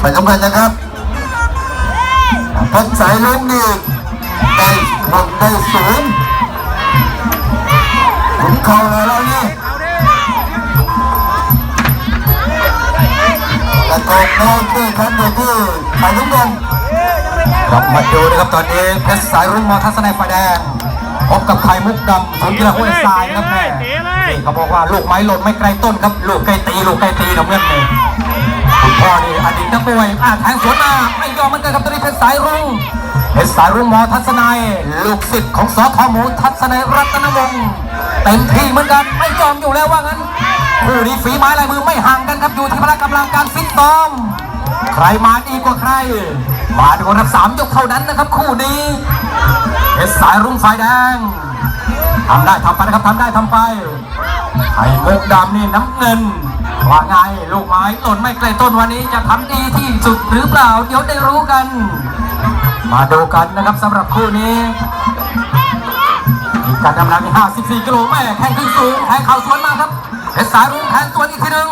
ไปสำคัญนะครับพันสายลุ้นนี่ได้หกได้ศูนย์ขุนเข่าเลยแล้วนี่ตะโกนโน้ตด้วยครับโดยที่ไปทุกคนกลับมาดูนะครับตอนนี้เพชรสายรุ่งมอทัศนัยไฟแดงพบกับไข่มุกดำศูนย์กีฬาห้วยทรายครับแม่นี่เขาบอกว่าลูกไม้หล่นไม่ไกลต้นครับลูกไกลตีลูกไกลตีนะเพื่อนนี่คุณ พ่อนี่อดีตนักมวยอ่าแทงสวนมาไม่ยอมเหมือนกันครับตอนนี้เพชรสายรุ่งเพชรสายรุ่งมอทัศนัยลูกศิษย์ของสอทอหมูทัศนัยรัตนวงศ์เต็มที่เหมือนกันไม่ยอมอยู่แล้วว่างั้นคู่นี้ฝีไม้ลายมือไม่ห่างกันครับอยู่ที่พละกำลังการฟิตซ้อมใครมาดีกว่าใคร มาดูกันครับสามยกเท่านั้นนะครับ คู่นี้เพชรสายรุ่งไฟแดงทำได้ทำไปนะครับทำได้ทำไปไข่มุกดำนี่น้ำเงิน ว่าไงลูกไม้หล่นไม่ไกลต้นวันนี้จะทำดีที่สุดหรือเปล่า เดี๋ยวได้รู้กัน มาดูกันนะครับสำหรับคู่นี้มีการดำน้ำมี54 กิโลแม่แข่งขึ้นสูงแทงเข่าสวนมาครับเพชรสายรุ่งแทงสวนอีกทีหนึ่ง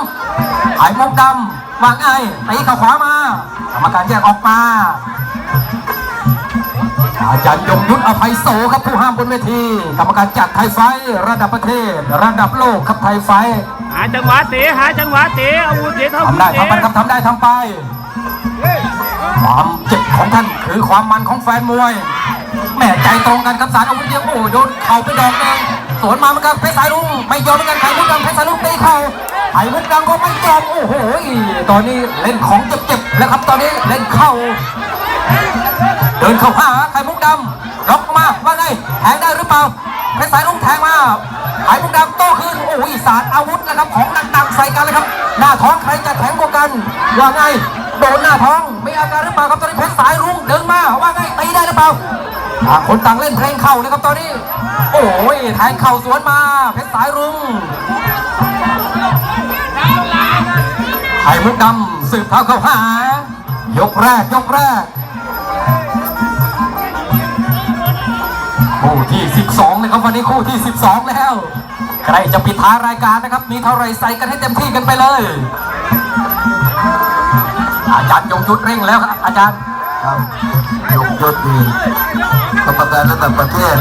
ไอ้มุกดำวางไงตีเข่าขวามากรรมการแยกออกมา อาจารย์ยงยุทธอภัยโสครับผู้ห้ามบนเวที กรรมการจัดไทยไฟระดับประเทศ ระดับโลกครับไทยไฟ จังหวะเตะหาจังหวะเตะอาวุธเตะเท่าทำได้ทำไปครับทำได้ทำไป ความเจ็บของท่านคือความมันของแฟนมวยแม่ใจตรงกันครับสารอาวุธเดียวโอ้โหโดนเข่าไปดอกหนึงสวนมาเหมือนกันเพชรสายลุงไม่ยอมเหมือนกันไข่มุกดำเพชรสายลุงตีเข่าไข่มุกดำก็ไม่ยอมโอ้โหตอนนี้เล่นของเจ็บๆแล้วครับตอนนี้เล่นเข่าเดินเข้าหาไข่มุกดำล็อกมาว่าไงแทงได้หรือเปล่าเพชรสายลุงแทงมา ไข่มุกดำโต้คืนโอ้ยสารอาวุธนะครับของหนักๆใส่กันเลยครับ หน้าท้องใครจะแข็งกว่ากันว่าไงโดนหน้าท้องมีอาการหรือเปล่าครับตอนนี้เพชรสายรุ้งเดินมาว่าไงตีได้หรือเปล่าต่างคนต่างเล่นเพลงเข่านะครับตอนนี้ โอ้ยแทงเข่าสวนมา เพชรสายรุ้งไข่มุกดำสืบเท้าเข้าหายกแรกยกแรก ที่ 12นะครับวันนี้คู่ที่ 12 แล้ว ใครจะปิดท้ายรายการนะครับ มีเท่าไรใส่กันให้เต็มที่กันไปเลย อาจารย์ยงยุทธเร่งแล้วครับอาจารย์ครับยกยศดีกรรมการระดับประเทศ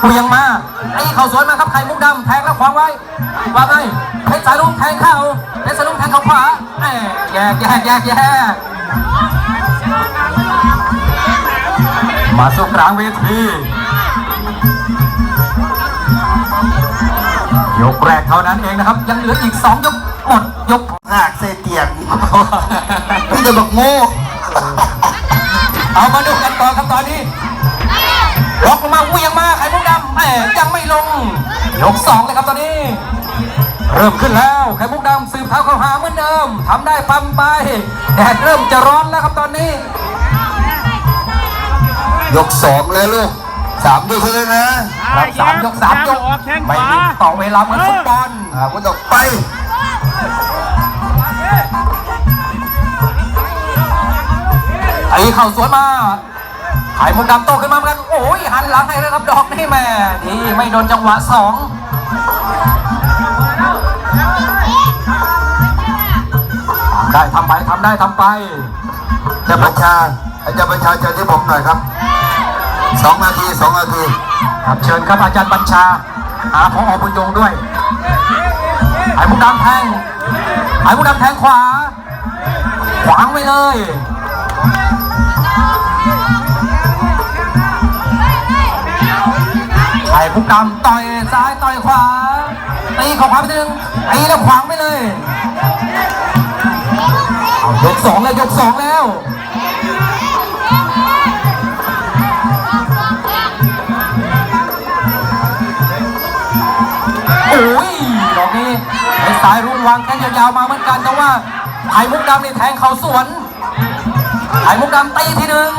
เปลี่ยงมาไอ้เข่าสวนมาครับไข่มุกดำแทงแล้วขวางไว้ว่าไงเพชรสายลุงแทงเข่าเพชรสายลุงแทงเข่าขวาแหม่แยกแยกแยกแยก มาสู่กลางเวทียกแรกเท่านั้นเองนะครับ ยังเหลืออีก2ยกหมดยกหากเสเตียงพี่จะบอกโง่เอามาดูกันต่อครับตอนนี้ล็อกลงมาเหวียงมาไข่มุกดำแหมยังไม่ลง ยกสองเลยครับตอนนี้ เริ่มขึ้นแล้วไข่มุกดำสืบเท้าเข้าหาเหมือนเดิมทำได้ปั๊มไปแดดเริ่มจะร้อนแล้วครับตอนนี้ ยกสองแล้วลูกสามยกเลยนะครับสามยกสามยกออกแข้งขไม่วามีต่อเวลาเหมือนฟุตบอลอ่าคุณออกไปไอ้เข่าสวนมาไข่มุกดำโตขึ้นมาเหมือนกันโอ้ยหันหลังให้เลยครับดอกนี่แม่นี่ไม่โดนจังหวะสองทำได้ทำไปทำได้ทำไปจะประชาอาจารย์ประชาเชิญที่ผมหน่อยครับ สองนาทีสองนาทีครับเชิญครับอาจารย์บัญชาหาพออบุญยงด้วยไอ้มุกดำแทงไอ้มุกดำแทงขวา ขวางไว้เลยไอ้มุกดำต่อยซ้ายต่อยขวาตีของขวาไปทีนึงตีแล้วขวางไปเลยเอายกสองแล้วยกสองแล้ว ยดอกนี้ไอ้สายรุ่งวางแข้งยาวๆมาเหมือนกันแต่ว่าไอ้มุกดำนี่แทงเข่าสวนไอ้มุกดำตีทีหนึ่ง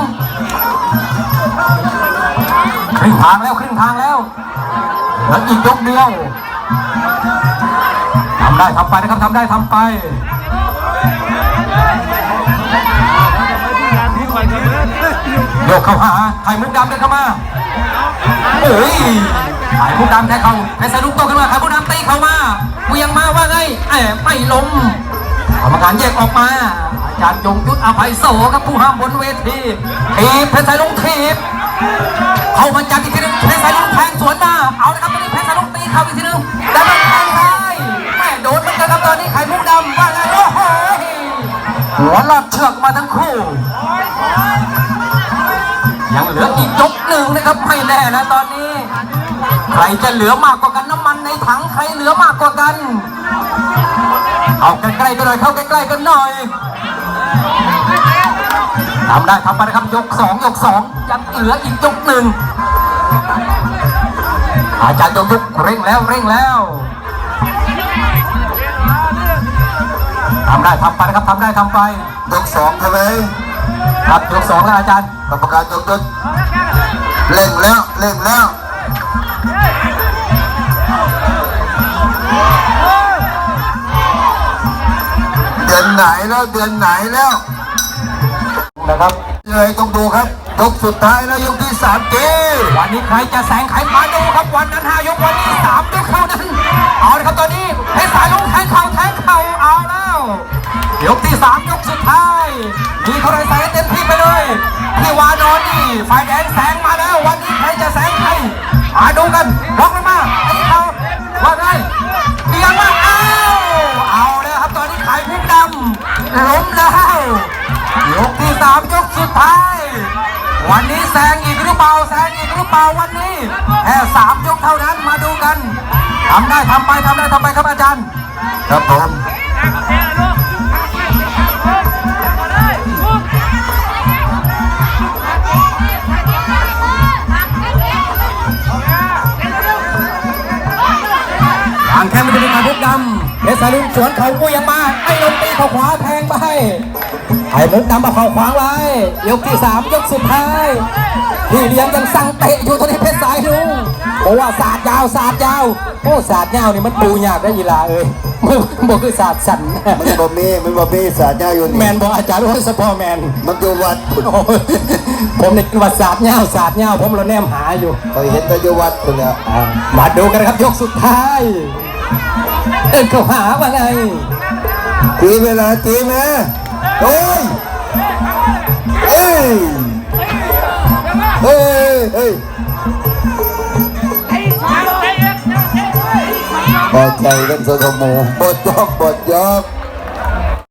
ครึ่งทางแล้วครึ่งทางแล้วเหลืออีกยกเดียวทำได้ทำไปนะครับทำได้ทำไปยโยกเข้าหาไข่มุกดำเดินเข้ามาโอ้ย ไข่มุกดำแทงเขาไอ้สายลุกโตขึ้นมาไข่มุกดำตีเขามาเวียงมาว่าไงแอบไม่ล้มรรมการแยกออกมาอาจารย์ยงยุทธอภัยโสครับผู้ห้ามบนเวทีทีบเพชรสายลุงทีบเข้ามาจับอีกทีหนึงเพชรสายลุงแทงสวนมาเอาละครับตอนนี้เพชรสายลุงตีเข้าอีกทีหนึงแต่มันแทงซ้ายแม่โดนเหมือนกันครับตอนนี้ไข่มุกดำว่าไงโอ้โหหัวลอดเชือกมาทั้งคู่ยังเหลืออีกยกหนึ่งนะครับไม่แน่นะตอนนี้ ใครจะเหลือมากกว่ากันน้ำมันในถังใครเหลือมากกว่ากัน เอาใกล้ๆกันหน่อยเข้าใกล้ๆกันหน่อยทำได้ทำไปนะครับยกสองยกสองยังเหลืออีกยกหนึ่งอาจารย์ยงยุกเร่งแล้วเร่งแล้วทำได้ทำไปนะครับทำได้ทำไปยกสองใช่ไหมครับยกสองแล้วอาจารย์กรรมการยกยกเล่งแล้วเล่งแล้ว เดือนไหนแล้วเดือนไหนแล้ว นะครับเลยต้องดูครับยกสุดท้ายแล้วยกที่สามเกวันนี้ใครจะแซงใครมาดูครับวันนั้นห้ายกวันนี้สามยกเท่านั้นเอาละครับตอนนี้เพชรสายลุงแทงเข่าแทงเข่าเอาแล้วยกที่สามยกสุดท้ายมีเท่าไรใส่ให้เต็มที่ไปเลยพี่วานอนนี่ไฟแดงแซงมาแล้ว วันนี้ใครจะแซงใคร มาดูกันล็อกมาไอ้เขาว่าไงเบียงมาเอาเอาแล้วครับตอนนี้ไข่มุกดำล้มแล้วยกที่สามยกสุดท้าย วันนี้แซงอีกหรือเปล่าแซงอีกหรือเปล่าวันนี้แค่สามยกเท่านั้นมาดูกันทำได้ทำไปทำได้ทำไปครับอาจารย์ครับผม เพชรสายลุงสวนเขากุ้ยยังมาไอ้ลงตีเขาขวาแทงไปไอ้มุกดำมาเข่าขวางไว้ยกที่สามยกสุดท้ายพี่เลี้ยงยังสั่งเตะอยู่ตอนนี้เพชรสายลุงเพราะว่าศาสตร์ยาวศาสตร์ยาวโอ้ศาสตร์ยาวนี่มันปูยากได้ยีลาเอ้ยมันบอกคือศาสตร์สันมันบ่มีมันบ่มีสาญาอยู่แมนี่นบอกอาจารย์ว่าสปอร์แมนมันอยู่วัดพุ่นโอ้ยผมในวัดศาสตร์เง่าศาสตร์เง่าผมเราแนมหาอยู่เขาเห็นแต่อยู่วัดพุ่นแล้วอ่ามาดูกันนะครับยกสุดท้าย เดินเข้าหาว่าไงตีเวลาตีไหมโอ้ยเอ้ยเฮ้ยเฮ้ยพอใจกันสกโมบดยอกบดยอก